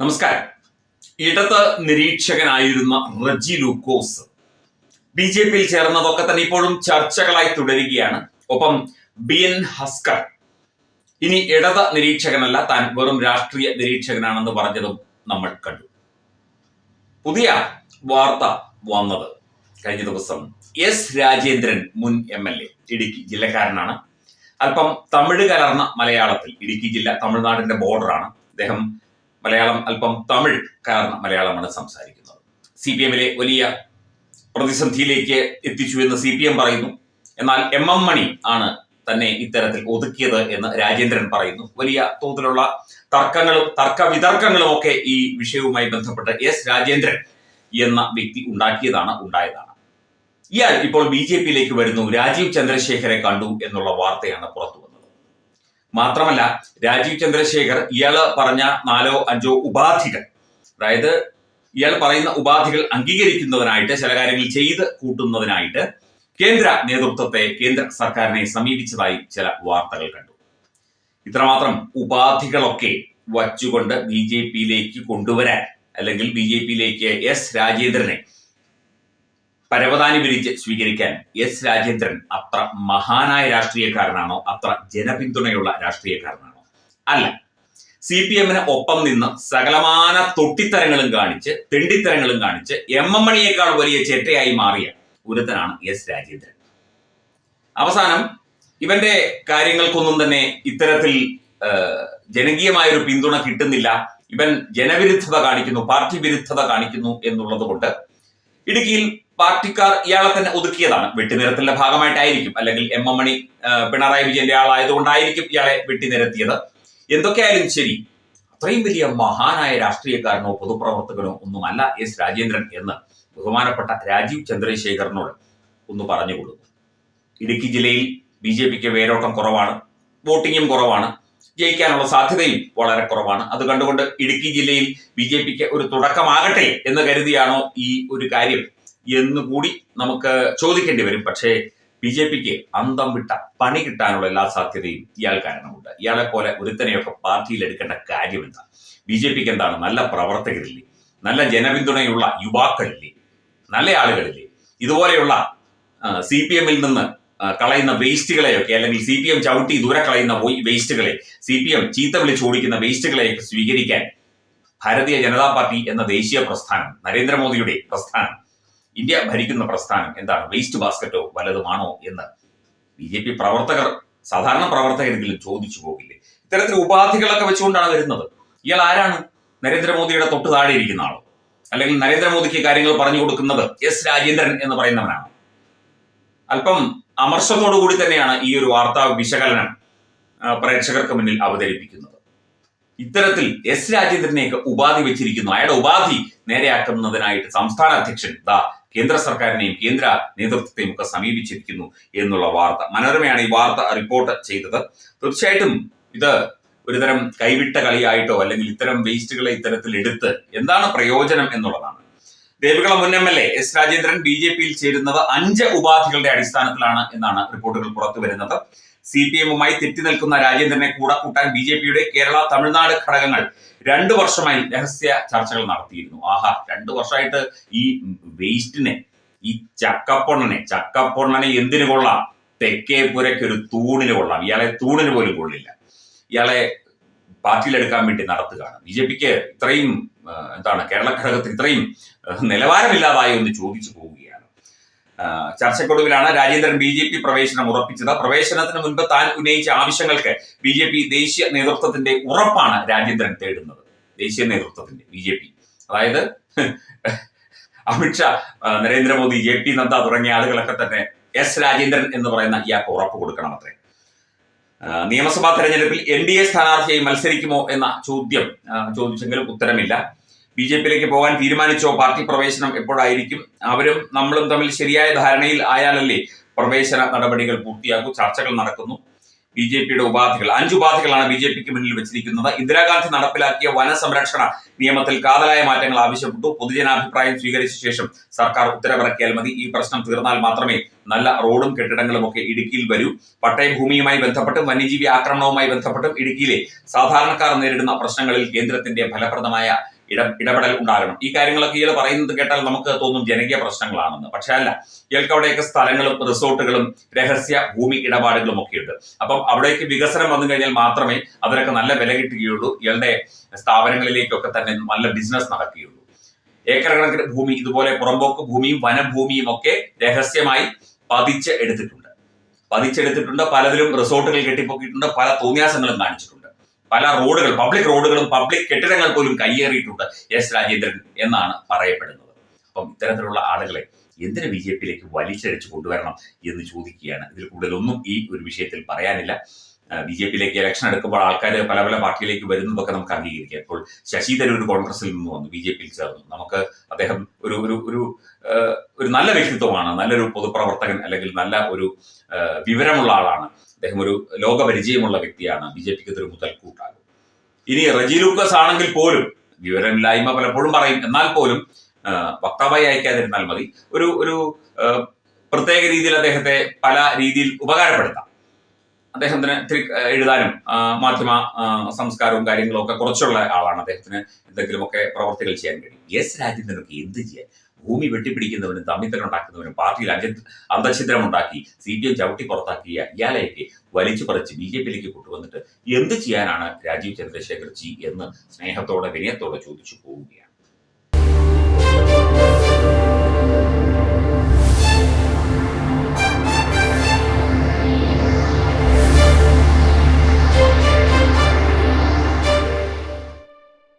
നമസ്കാരം. ഇടത് നിരീക്ഷകനായിരുന്ന റജി ലൂക്കോസ്. ബി ജെ പിയിൽ ചേർന്നതൊക്കെ തന്നെ ഇപ്പോഴും ചർച്ചകളായി തുടരുകയാണ്. ഒപ്പം ബി എൻ ഹസ്കർ. ഇനി ഇടത് നിരീക്ഷകനല്ല താൻ വെറും രാഷ്ട്രീയ നിരീക്ഷകനാണെന്ന് പറഞ്ഞതും നമ്മൾ കണ്ടു. പുതിയ വാർത്ത വന്നത് കഴിഞ്ഞ ദിവസം എസ് രാജേന്ദ്രൻ മുൻ എം എൽ എ ഇടുക്കി ജില്ലക്കാരനാണ്. അല്പം തമിഴ് കലർന്ന മലയാളത്തിൽ ഇടുക്കി ജില്ല തമിഴ്നാടിന്റെ ബോർഡറാണ് അദ്ദേഹം മലയാളം അല്പം തമിഴ് കാരണം മലയാളമാണ് സംസാരിക്കുന്നത്. സി പി എമ്മിലെ വലിയ പ്രതിസന്ധിയിലേക്ക് എത്തിച്ചു എന്ന് സി പി എം പറയുന്നു. എന്നാൽ എം എം മണി ആണ് തന്നെ ഇത്തരത്തിൽ ഒതുക്കിയത് എന്ന് രാജേന്ദ്രൻ പറയുന്നു. വലിയ തോതിലുള്ള തർക്കങ്ങളും തർക്ക വിതർക്കങ്ങളും ഒക്കെ ഈ വിഷയവുമായി ബന്ധപ്പെട്ട് എസ് രാജേന്ദ്രൻ എന്ന വ്യക്തി ഉണ്ടാക്കിയതാണ് ഉണ്ടായതാണ്. ഇയാൾ ഇപ്പോൾ ബി ജെ പിയിലേക്ക് വരുന്നു. രാജീവ് ചന്ദ്രശേഖരെ കണ്ടു എന്നുള്ള വാർത്തയാണ് പുറത്തു മാത്രമല്ല രാജീവ് ചന്ദ്രശേഖർ ഇയാൾ പറഞ്ഞ നാലോ അഞ്ചോ ഉപാധികൾ. അതായത് ഇയാൾ പറയുന്ന ഉപാധികൾ അംഗീകരിക്കുന്നതിനായിട്ട് ചില കാര്യങ്ങൾ ചെയ്ത് കൂട്ടുന്നതിനായിട്ട് കേന്ദ്ര നേതൃത്വത്തെ കേന്ദ്ര സർക്കാരിനെ സമീപിച്ചതായി ചില വാർത്തകൾ കണ്ടു. ഇത്രമാത്രം ഉപാധികളൊക്കെ വച്ചുകൊണ്ട് ബി ജെ പിയിലേക്ക് കൊണ്ടുവരാൻ അല്ലെങ്കിൽ ബി ജെ പിയിലേക്ക് എസ് രാജേന്ദ്രനെ പരവതാനി വിരിച്ച് സ്വീകരിക്കാൻ എസ് രാജേന്ദ്രൻ അത്ര മഹാനായ രാഷ്ട്രീയക്കാരനാണോ? അത്ര ജനപിന്തുണയുള്ള രാഷ്ട്രീയക്കാരനാണോ? അല്ല. സി പി എമ്മിന് ഒപ്പം നിന്ന് സകലമാന തൊട്ടിത്തരങ്ങളും കാണിച്ച് തെണ്ടിത്തരങ്ങളും കാണിച്ച് എം എം മണിയേക്കാൾ വലിയ ചേട്ടയായി മാറിയ ഒരുത്തനാണ് എസ് രാജേന്ദ്രൻ. അവസാനം ഇവന്റെ കാര്യങ്ങൾക്കൊന്നും തന്നെ ഇത്തരത്തിൽ ജനകീയമായ ഒരു പിന്തുണ കിട്ടുന്നില്ല. ഇവൻ ജനവിരുദ്ധത കാണിക്കുന്നു പാർട്ടി വിരുദ്ധത കാണിക്കുന്നു എന്നുള്ളത് കൊണ്ട് ഇടുക്കിയിൽ പാർട്ടിക്കാർ ഇയാളെ തന്നെ ഒതുക്കിയതാണ്. വെട്ടിനിരത്തിന്റെ ഭാഗമായിട്ടായിരിക്കും. അല്ലെങ്കിൽ എം എം മണി പിണറായി വിജയന്റെ ആളായതുകൊണ്ടായിരിക്കും ഇയാളെ വെട്ടിനിരത്തിയത്. എന്തൊക്കെയായാലും ശരി അത്രയും വലിയ മഹാനായ രാഷ്ട്രീയക്കാരനോ പൊതുപ്രവർത്തകനോ ഒന്നുമല്ല എസ് രാജേന്ദ്രൻ എന്ന് ബഹുമാനപ്പെട്ട രാജീവ് ചന്ദ്രശേഖരനോട് ഒന്ന് പറഞ്ഞുകൊള്ളുന്നു ഇടുക്കി ജില്ലയിൽ ബി ജെ പിക്ക് വേരോട്ടം കുറവാണ് വോട്ടിങ്ങും കുറവാണ് ജയിക്കാനുള്ള സാധ്യതയും വളരെ കുറവാണ്. അത് കണ്ടുകൊണ്ട് ഇടുക്കി ജില്ലയിൽ ബി ജെ പിക്ക് ഒരു തുടക്കമാകട്ടെ എന്ന് കരുതിയാണോ ഈ ഒരു കാര്യം? എന്ന് കൂടി നമുക്ക് ചോദിക്കേണ്ടി വരും. പക്ഷേ ബി ജെ പിക്ക് അന്തം വിട്ട പണി കിട്ടാനുള്ള എല്ലാ സാധ്യതയും ഇയാൾ കാരണമുണ്ട്. ഇയാളെ പോലെ ഒരുത്തനെയൊക്കെ പാർട്ടിയിൽ എടുക്കേണ്ട കാര്യം എന്താ ബി ജെ പിക്ക് എന്താണ്? നല്ല പ്രവർത്തകരില്ലേ? നല്ല ജനപിന്തുണയുള്ള യുവാക്കളില്ലേ? നല്ല ആളുകളില്ലേ? ഇതുപോലെയുള്ള സി പി എമ്മിൽ നിന്ന് കളയുന്ന വേസ്റ്റുകളെയൊക്കെ അല്ലെങ്കിൽ സി പി എം ചവിട്ടി ദൂരെ കളയുന്ന വേസ്റ്റുകളെ സി പി എം ചീത്ത വിളിച്ച് ഓടിക്കുന്ന വേസ്റ്റുകളെയൊക്കെ സ്വീകരിക്കാൻ ഭാരതീയ ജനതാ പാർട്ടി എന്ന ദേശീയ പ്രസ്ഥാനം നരേന്ദ്രമോദിയുടെ പ്രസ്ഥാനം ഇന്ത്യ ഭരിക്കുന്ന പ്രസ്ഥാനം എന്താണ്? വേസ്റ്റ് ബാസ്ക്കറ്റോ വലതുമാണോ എന്ന്. ബി ജെ പി പ്രവർത്തകർ സാധാരണ പ്രവർത്തകരെങ്കിലും ചോദിച്ചു പോകില്ലേ? ഇത്തരത്തിൽ ഉപാധികളൊക്കെ വെച്ചുകൊണ്ടാണ് വരുന്നത്. ഇയാൾ ആരാണ്? നരേന്ദ്രമോദിയുടെ തൊട്ട് താഴെ ഇരിക്കുന്ന ആളോ. അല്ലെങ്കിൽ നരേന്ദ്രമോദിക്ക് കാര്യങ്ങൾ പറഞ്ഞു കൊടുക്കുന്നത് എസ് രാജേന്ദ്രൻ എന്ന് പറയുന്നവനാണ്. അല്പം അമർഷത്തോടു കൂടി തന്നെയാണ് ഈ ഒരു വാർത്താ വിശകലനം പ്രേക്ഷകർക്ക് മുന്നിൽ അവതരിപ്പിക്കുന്നത്. ഇത്തരത്തിൽ എസ് രാജേന്ദ്രനെയൊക്കെ ഉപാധി വെച്ചിരിക്കുന്നു. അയാളുടെ ഉപാധി നേരെയാക്കുന്നതിനായിട്ട് സംസ്ഥാന അധ്യക്ഷൻ ദാ കേന്ദ്ര സർക്കാരിനെയും കേന്ദ്ര നേതൃത്വത്തെയും ഒക്കെ സമീപിച്ചിരിക്കുന്നു എന്നുള്ള വാർത്ത. മനോരമയാണ് ഈ വാർത്ത റിപ്പോർട്ട് ചെയ്തത്. തീർച്ചയായിട്ടും ഇത് ഒരുതരം കൈവിട്ട കളിയായിട്ടോ അല്ലെങ്കിൽ ഇത്തരം വേസ്റ്റുകളെ ഇത്തരത്തിൽ എടുത്ത് എന്താണ് പ്രയോജനം എന്നുള്ളതാണ്. ദേവികുളം മുൻ M L A S Rajendran B J പിയിൽ ചേരുന്നത് അഞ്ച് ഉപാധികളുടെ അടിസ്ഥാനത്തിലാണ് എന്നാണ് റിപ്പോർട്ടുകൾ പുറത്തു വരുന്നത്. സി പി എമ്മുമായി തെറ്റി നിൽക്കുന്ന രാജേന്ദ്രനെ കൂടെ കൂട്ടാൻ ബി ജെ പിയുടെ കേരള തമിഴ്നാട് ഘടകങ്ങൾ രണ്ടു വർഷമായി രഹസ്യ ചർച്ചകൾ നടത്തിയിരുന്നു. ആഹാ രണ്ടു വർഷമായിട്ട് ഈ വേസ്റ്റിനെ ഈ ചക്കപ്പൊണ്ണനെ ചക്കപ്പൊണ്ണനെ എന്തിനു കൊള്ളാം? തെക്കേ പുരയ്ക്ക് ഒരു തൂണിന് കൊള്ളാം. ഇയാളെ തൂണിന് പോലും കൊള്ളില്ല. ഇയാളെ പാർട്ടിയിലെടുക്കാൻ വേണ്ടി നടത്തുകയാണ്. ബി ജെ പിക്ക് ഇത്രയും എന്താണ് കേരള ഘടകത്തിൽ ഇത്രയും നിലവാരമില്ലാതായി ഒന്ന് ചോദിച്ചു പോവുകയാണ്. ചർച്ചക്കൊടുവിലാണ് രാജേന്ദ്രൻ ബി ജെ പി പ്രവേശനം ഉറപ്പിച്ചത്. പ്രവേശനത്തിന് മുൻപ് താൻ ഉന്നയിച്ച ആവശ്യങ്ങൾക്ക് ബി ജെ പി ദേശീയ നേതൃത്വത്തിന്റെ ഉറപ്പാണ് രാജേന്ദ്രൻ തേടുന്നത്. ദേശീയ നേതൃത്വത്തിന്റെ ബി ജെ പി. അതായത് അമിത്ഷാ നരേന്ദ്രമോദി ജെ പി നദ്ദ തുടങ്ങിയ ആളുകളൊക്കെ തന്നെ എസ് രാജേന്ദ്രൻ എന്ന് പറയുന്ന ഇയാൾക്ക് ഉറപ്പ് കൊടുക്കണം അത്രേ. നിയമസഭാ തെരഞ്ഞെടുപ്പിൽ എൻ ഡി എ സ്ഥാനാർത്ഥിയായി മത്സരിക്കുമോ എന്ന ചോദ്യം ചോദിച്ചെങ്കിലും ഉത്തരമില്ല. ബി ജെ പിയിലേക്ക് പോകാൻ തീരുമാനിച്ചോ? പാർട്ടി പ്രവേശനം എപ്പോഴായിരിക്കും? അവരും നമ്മളും തമ്മിൽ ശരിയായ ധാരണയിൽ ആയാലല്ലേ പ്രവേശന നടപടികൾ പൂർത്തിയാകൂ? ചർച്ചകൾ നടക്കുന്നു. ബി ജെ പിയുടെ ഉപാധികൾ. അഞ്ച് ഉപാധികളാണ് ബി ജെ പിക്ക് മുന്നിൽ വെച്ചിരിക്കുന്നത്. ഇന്ദിരാഗാന്ധി നടപ്പിലാക്കിയ വനസംരക്ഷണ നിയമത്തിൽ കാതലായ മാറ്റങ്ങൾ ആവശ്യപ്പെട്ടു. പൊതുജനാഭിപ്രായം സ്വീകരിച്ച ശേഷം സർക്കാർ ഉത്തരവിറക്കിയാൽ മതി. ഈ പ്രശ്നം തീർന്നാൽ മാത്രമേ നല്ല റോഡും കെട്ടിടങ്ങളും ഒക്കെ ഇടുക്കിയിൽ വരൂ. പട്ടയഭൂമിയുമായി ബന്ധപ്പെട്ടും വന്യജീവി ആക്രമണവുമായി ബന്ധപ്പെട്ടും ഇടുക്കിയിലെ സാധാരണക്കാർ നേരിടുന്ന പ്രശ്നങ്ങളിൽ കേന്ദ്രത്തിന്റെ ഫലപ്രദമായ ഇട ഇടപെടൽ ഉണ്ടാകണം. ഈ കാര്യങ്ങളൊക്കെ ഇയാൾ പറയുന്നത് കേട്ടാൽ നമുക്ക് തോന്നും ജനകീയ പ്രശ്നങ്ങളാണെന്ന്. പക്ഷേ അല്ല ഇയാൾക്ക് അവിടെയൊക്കെ സ്ഥലങ്ങളും റിസോർട്ടുകളും രഹസ്യ ഭൂമി ഇടപാടുകളും ഒക്കെ ഉണ്ട്. അപ്പം അവിടേക്ക് വികസനം വന്നു കഴിഞ്ഞാൽ മാത്രമേ അവരൊക്കെ നല്ല വില കിട്ടുകയുള്ളൂ. ഇയാളുടെ സ്ഥാപനങ്ങളിലേക്കൊക്കെ തന്നെ നല്ല ബിസിനസ് നടക്കുകയുള്ളൂ. ഏക്കർ കണക്കിന് ഭൂമി ഇതുപോലെ പുറമ്പോക്ക് ഭൂമിയും വനഭൂമിയും ഒക്കെ രഹസ്യമായി പതിച്ച് എടുത്തിട്ടുണ്ട്. പതിച്ചെടുത്തിട്ടുണ്ട് പലതിലും റിസോർട്ടുകൾ കെട്ടിപ്പൊക്കിയിട്ടുണ്ട് പല തോന്നിയാസങ്ങളും കാണിച്ചിട്ടുണ്ട്. പല റോഡുകൾ പബ്ലിക് റോഡുകളും പബ്ലിക് കെട്ടിടങ്ങൾ പോലും കയ്യേറിയിട്ടുണ്ട് എസ് രാജേന്ദ്രൻ എന്നാണ് പറയപ്പെടുന്നത്. അപ്പം ഇത്തരത്തിലുള്ള ആളുകളെ എന്തിനു ബി ജെ പിയിലേക്ക് വലിച്ചടിച്ച് കൊണ്ടുവരണം എന്ന് ചോദിക്കുകയാണ്. ഇതിൽ കൂടുതലൊന്നും ഈ ഒരു വിഷയത്തിൽ പറയാനില്ല. ബി ജെ പിയിലേക്ക് ഇലക്ഷൻ എടുക്കുമ്പോൾ ആൾക്കാർ പല പല പാർട്ടിയിലേക്ക് വരുന്നതൊക്കെ നമുക്ക് അംഗീകരിക്കാം. ഇപ്പോൾ ശശി തരൂർ കോൺഗ്രസിൽ നിന്ന് വന്നു ബി ജെ പിയിൽ ചേർന്നു. നമുക്ക് അദ്ദേഹം ഒരു ഒരു ഒരു ഒരു നല്ല വ്യക്തിത്വമാണ് നല്ലൊരു പൊതുപ്രവർത്തകൻ അല്ലെങ്കിൽ നല്ല ഒരു വിവരമുള്ള ആളാണ്. അദ്ദേഹം ഒരു ലോകപരിചയമുള്ള വ്യക്തിയാണ് ബി ജെ പിക്ക് ഇതൊരു മുതൽക്കൂട്ടാകും ഇനി റജി ലൂക്കസ് ആണെങ്കിൽ പോലും വിവരമില്ലായ്മ പലപ്പോഴും പറയും. എന്നാൽ പോലും വക്താവായി അയക്കാതിരുന്നാൽ മതി. ഒരു ഒരു പ്രത്യേക രീതിയിൽ അദ്ദേഹത്തെ പല രീതിയിൽ ഉപകാരപ്പെടുത്താം. അദ്ദേഹത്തിന് ഇത്തിരി എഴുതാനും മാധ്യമ സംസ്കാരവും കാര്യങ്ങളും ഒക്കെ കുറച്ചുള്ള ആളാണ്. അദ്ദേഹത്തിന് എന്തെങ്കിലുമൊക്കെ പ്രവർത്തികൾ ചെയ്യാൻ കഴിയും. എസ് രാജേന്ദ്രനൊക്കെ എന്ത് ചെയ്യാൻ? ഭൂമി വെട്ടിപ്പിടിക്കുന്നവനും തമ്മിത്തലുണ്ടാക്കുന്നവനും പാർട്ടിയിൽ അഞ്ച അന്തഛിദ്രം ഉണ്ടാക്കി സി പി എം ചവിട്ടി പുറത്താക്കിയ ഇയാളെയൊക്കെ വലിച്ചു പറിച്ച് ബി ജെ പിയിലേക്ക് കൊണ്ടുവന്നിട്ട് എന്ത് ചെയ്യാനാണ് രാജീവ് ചന്ദ്രശേഖർ ജി എന്ന് സ്നേഹത്തോടെ വിനയത്തോടെ ചോദിച്ചു പോവുകയാണ്.